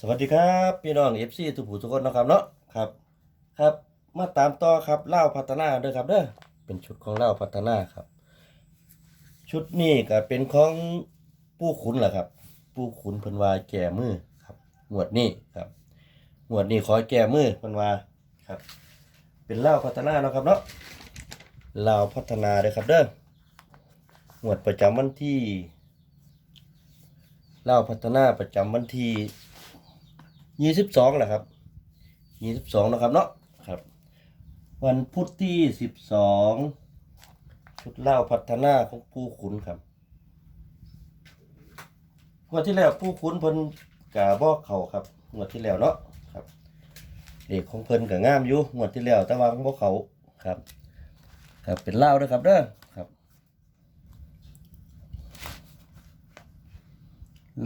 สวัสดีครับพี่น้องเอฟซีทุกผู้ทุกคนนะครับเนาะครับครับ มาตามต่อครับเล่าพัฒนาเด้อครับเด้อเป็นชุดของเล่าพัฒนาครับ ชุดนี้ก็เป็นของผู้ขุนแหละครับ ผู้ขุนเพิ่นว่าแก่มือครับหมวดนี้ครับหมวดนี้ขอแก่มือเพิ่นว่าครับ เป็นเล่าพัฒนาเนาะครับเนาะเล่าพัฒนาเด้อครับเด้อหมวดประจำวันที่เล่าพัฒนาประจำวันที่ ยี่สิบสองแหละครับยี่สิบสองนะครับเนาะครับ วันพุธที่สิบสองชุดเล่าพัฒนาของผู้ขุนครับงวดที่แล้วผู้ขุนเพิ่นกะบอกเขาครับงวดที่แล้วเนาะครับเด็กของเพิ่นกะงามอยู่งวดที่แล้วแต่ว่าของพวกเขาครับ ครับเป็นเล่าด้วยครับเด้อครับ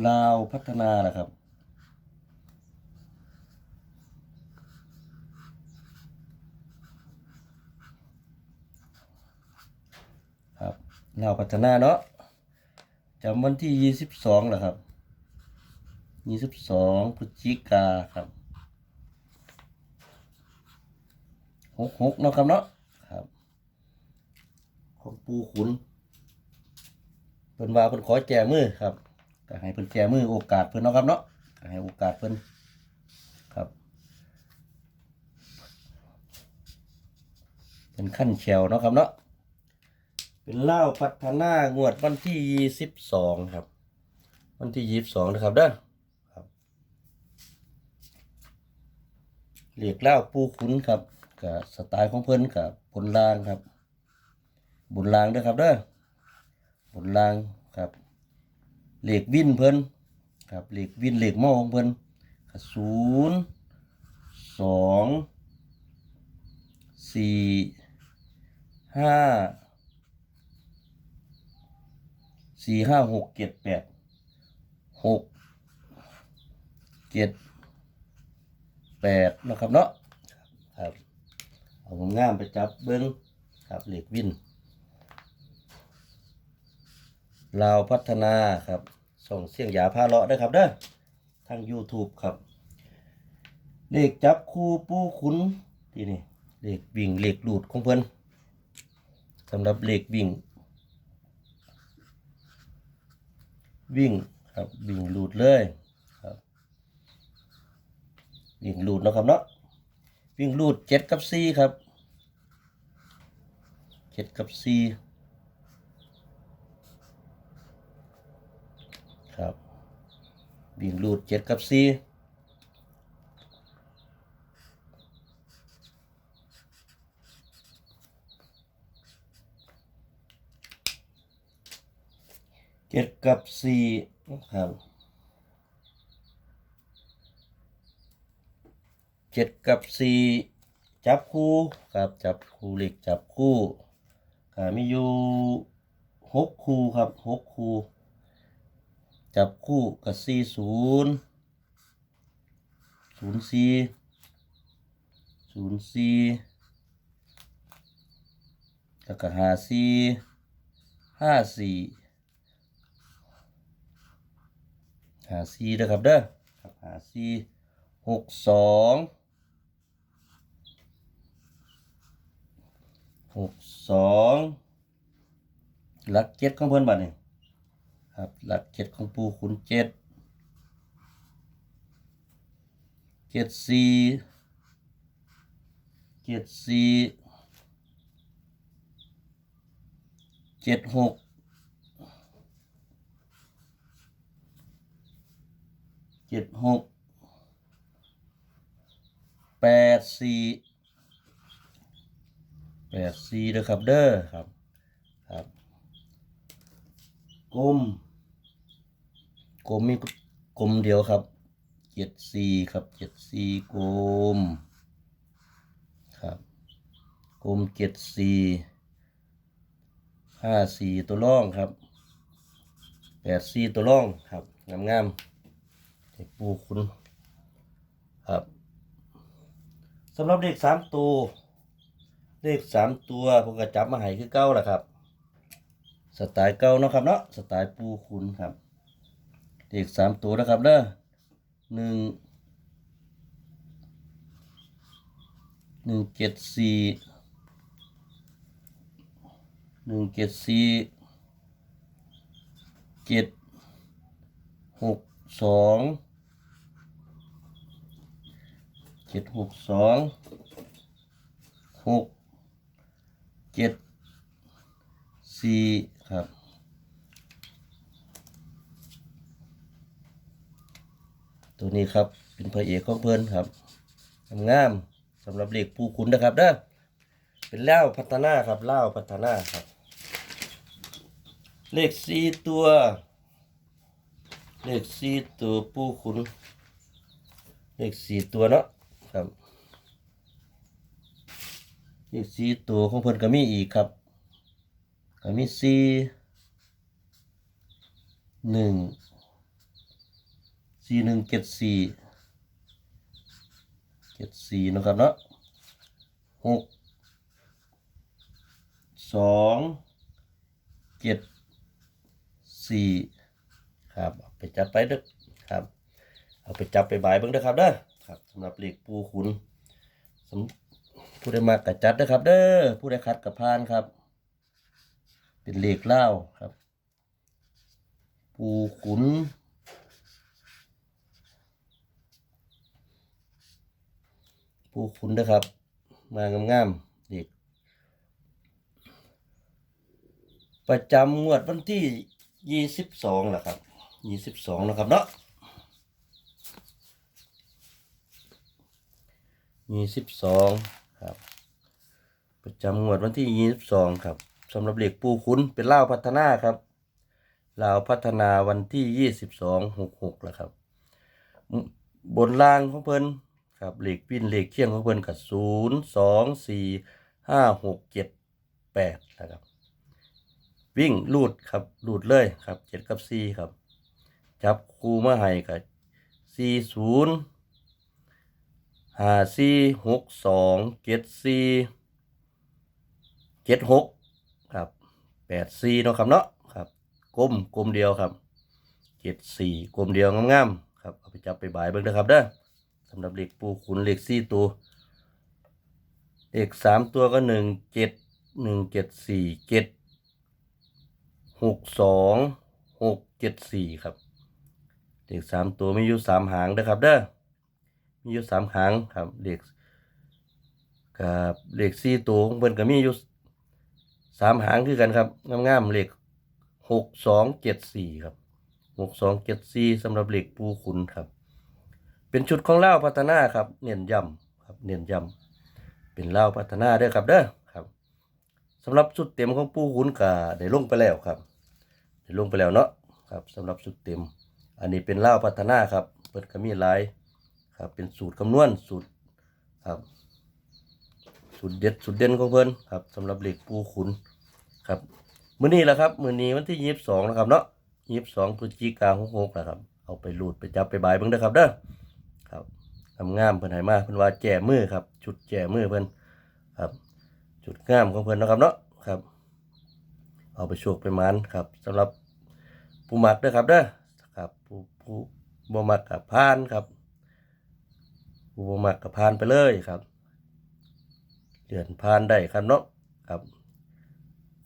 ลาวพัฒนานะครับครับ เราวพัฒนาเนาะจำวันที่ยี่สิบสองแหละครับยี่สิบสองพฤศจิกาครับหกหกเนาะครับเนาะครับ ของปูขุนเพิ่นว่าเพิ่นขอแจมือครับก็ให้เพิ่นแจมือโอกาสเพิ่นเนาะครับเนาะก็ให้โอกาสเพิ่นครับเป็นขั้นแชวเนาะครับเนาะ เป็นเล่าพัฒนางวดวันที่ยี่สิบสองครับ วันที่ยี่สิบสองนะครับเด้อครับเรียกเล่าปูขุนครับกับสไตล์ของเพิ่นกับบนรางครับ บนรางเด้อครับเด้อบนรางครับเหล็กวินเพิ่นครับเหล็กวินเหล็กหม้อของเพิ่นศูนย์สองสี่ห้า สี่ห้าหกเจ็ดแปดหกเจ็ดแปดนะครับเนาะครับเอาผมงามไปจับเบิ้งครับเหล็กวินลาวพัฒนาครับ ส่งเสียงหยาพาเลาะได้ครับเด้อทาง YouTube ครับเลขจับคู่ปูขุนที่นี่เลขวิ่งเลขหลุดของเพิ่อนสำหรับเลขวิ่ง วิ่งครับวิ่งหลุดเลยครับวิ่งหลุดนะครับเนาะวิ่งหลุดเจ็ดกับสี่ครับเจ็ดกับสี่ครับวิ่งหลุดเจ็ดกับสี่ เจ็ดกับสี่ครับเจ็ดกับสี่จับคู่ครับจับคู่เหล็กจับคู่ก็มีอยู่หกคู่ครับหกคู่จับคู่กับสี่ศูนย์ศูนย์สี่ศูนย์สี่แล้วก็ห้าสี่ห้าสี่ หาสี่นะครับเด้อครับหาสี่หกสองหกสองหลักเจ็ดของเพื่อนบัดนี่ครับหลักเจ็ดของปูขุนเจ็ดเจ็ดสี่เจ็ดสี่เจ็ดหก เจ็ดหกแปดสี่แปดสี่เด้อครับเด้อครับครับกลมกลมมีกลมเดียวครับเจ็ดสี่ครับเจ็ดสี่กลมครับกลมเจ็ดสี่ห้าสี่ตัวร่องครับแปดสี่ตัวร่องครับงามงามๆ ปูคุณครับสำหรับเลขสามตัวเลขสามตัวผมก็จับมาให้คือเก้าแหละครับ สไตล์เก่าเนาะครับเนาะสไตล์ปูคุณครับเลขสามตัวนะครับเด้อหนึ่งหนึ่งเจ็ดสี่หนึ่งเจ็ดสี่เจ็ดหก สองเจ็ดหกสองหกเจ็ดสี่ครับตัวนี้ครับเป็นพระเอกของเพื่อนครับงามสำหรับเด็กผู้ขุนนะครับเด้อเป็นเล่าพัฒนาครับเล่าพัฒนาครับ เลขสี่ตัว เลขสี่ตัวผู้ขุนเลขสี่ตัวเนาะครับเลขสี่ตัวของเพื่นก็มีอีกครับก็มีสี่หนึ่งสี่หนึ่งเจ็ดสี่เจ็ดสี่นะครับเนาะหกสองเจ็ดสี่ ครับเอาไปจับไปเด้อครับ เอาไปจับไปบายเบิ่งเด้อครับเด้อครับสำหรับเหลขปูขุนสำผู้ใดมากกระจัดเด้อครับ เด้อผู้ใดคัดกับพานครับ เป็นเหลขเล่าครับ ปูขุนผู้คุณนะครับ มางามๆเด็กประจำงวดวันที่ยี่สิบสองแหละครับ ยี่สิบสองนะครับเนาะยี่สิบสองครับ ประจำงวดวันที่ยี่สิบสองครับสำหรับเหล็กปูคุณเป็นเล่าพัฒนาครับลาวพัฒนาวันที่ยี่สิบสองหกหกแหละครับ บนล่างของเพิ่นครับเหลขปิ้นเหลขเคียงของเพิ่นกับศูนย์สองสี่ห้าหกเจ็ดแปดนะครับ วิ่งลูดครับลูดเลยครับเจ็ดกับสี่ครับ จับคูมาให้กับสี่ศูนย์ห้าสี่หกสองเจ็ดสี่เจ็ดหกครับแปดสี่เนาะครับเนาะครับกลมกลมเดียวครับเจ็ดสี่กลมเดียวงามๆครับเอาไปจับไปบายเบิ่งนะครับเด้อสำหรับเหล็กปูขุนเหล็กสี่ตัวเหล็กสามตัวก็หนึ่งเจ็ดหนึ่งเจ็ดสี่เจ็ดหกสองหกเจ็ดสี่ครับ เหล็กสามตัวมีอยู่สามหางนะครับเด้อมีอยู่สามหางครับเหล็กกับเหล็กสี่ตัวของเพิ่นก็มีอยู่สามหางคือกันครับงามๆเหล็กหกสองเจ็ดสี่ครับหกสองเจ็ดสี่สำหรับเหล็กปูขุนครับ เป็นชุดของเล่าพัฒนาครับ เน้นยำครับ เน้นยำเป็นเล่าพัฒนาเด้อครับเด้อครับสำหรับชุดเต็มของปูขุนกาได้ลงไปแล้วครับได้ลงไปแล้วเนาะครับสำหรับชุดเต็ม อันนี้เป็นเล่าพัฒนาครับเปิดก็มีหลายครับ เป็นสูตรคำนวณสูตรครับสูตรเด็ดสูตรเด่นของเพิ่นครับสำหรับเหล็กปูขุนครับมื้อนี้แหละครับมื้อนี้วันที่ยี่สิบสองนะครับเนาะยี่สิบสองพฤศจิกาหกหกนะครับ เอาไปรูดไปจับไปบายเบิ่งเด้อครับเด้อครับทำงามเพิ่นให้มาเพิ่นว่าแจ่มือครับชุดแจ่มือเพิ่นครับ จุดงามของเพิ่นนะครับเนาะครับ เอาไปโชคไปมันครับสำหรับผู้มักเด้อครับเด้อ ผู้บ่มักกับพานครับผู้บ่มักกับพานไปเลยครับเดือนพานได้ครับเนาะครับ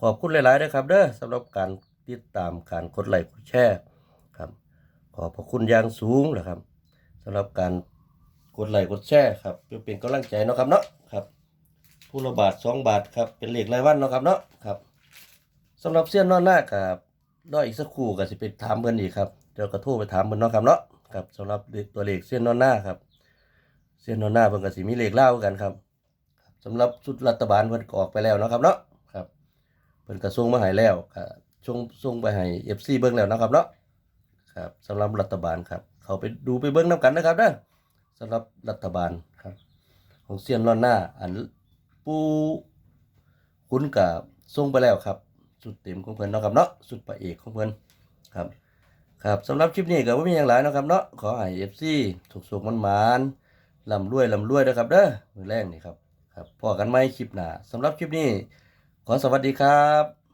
ขอบคุณหลายๆด้วยครับเด้อสำหรับการติดตามการกดไลค์กดแชร์ครับ ขอบพระคุณอย่างสูงนะครับสำหรับการกดไลค์กดแชร์ครับเพื่อเป็นกำลังใจเนาะครับเนาะครับผู้ละบาทสองบาทครับเป็นเลขรายวันเนาะครับเนาะครับสำหรับเสี้ยนนอนหน้ากับรออีกสักครู่ก็สิไปถามเพิ่นอีกครับ เดี๋ยวก็โทรไปถามเพิ่นเนาะครับเนาะครับสำหรับตัวเลขเสี้ยนนอนหน้าครับ เสี้ยนนอนหน้าเพิ่นก็สิมีเลขเล่ากันครับสำหรับชุดรัฐบาลเพิ่นก็ออกไปแล้วเนาะครับเนาะครับเพิ่นก็ส่งมาให้แล้วก็ส่งส่งไปให้ FC เบิ่งแล้วนะครับเนาะครับสำหรับรัฐบาลครับ เขาไปดูไปเบิ้งน้ำกันนะครับเด้อสำหรับรัฐบาลครับ ของเซียนนอนหน้า อันปูคุ้นกับส่งไปแล้วครับสุดเต็มของเพิ่นเนาะครับเนาะสุดพระเอกของเพิ่นครับ ครับสำหรับคลิปนี้ก็บ่มีอย่างหลายนะครับเนาะขอให้เอฟซีถูกสุขมันหมานลำรวยลำรวยนะครับเด้อมือแรกนี่ครับครับพอกันไหมคลิปหน้าสำหรับคลิปนี้ ขอสวัสดีครับ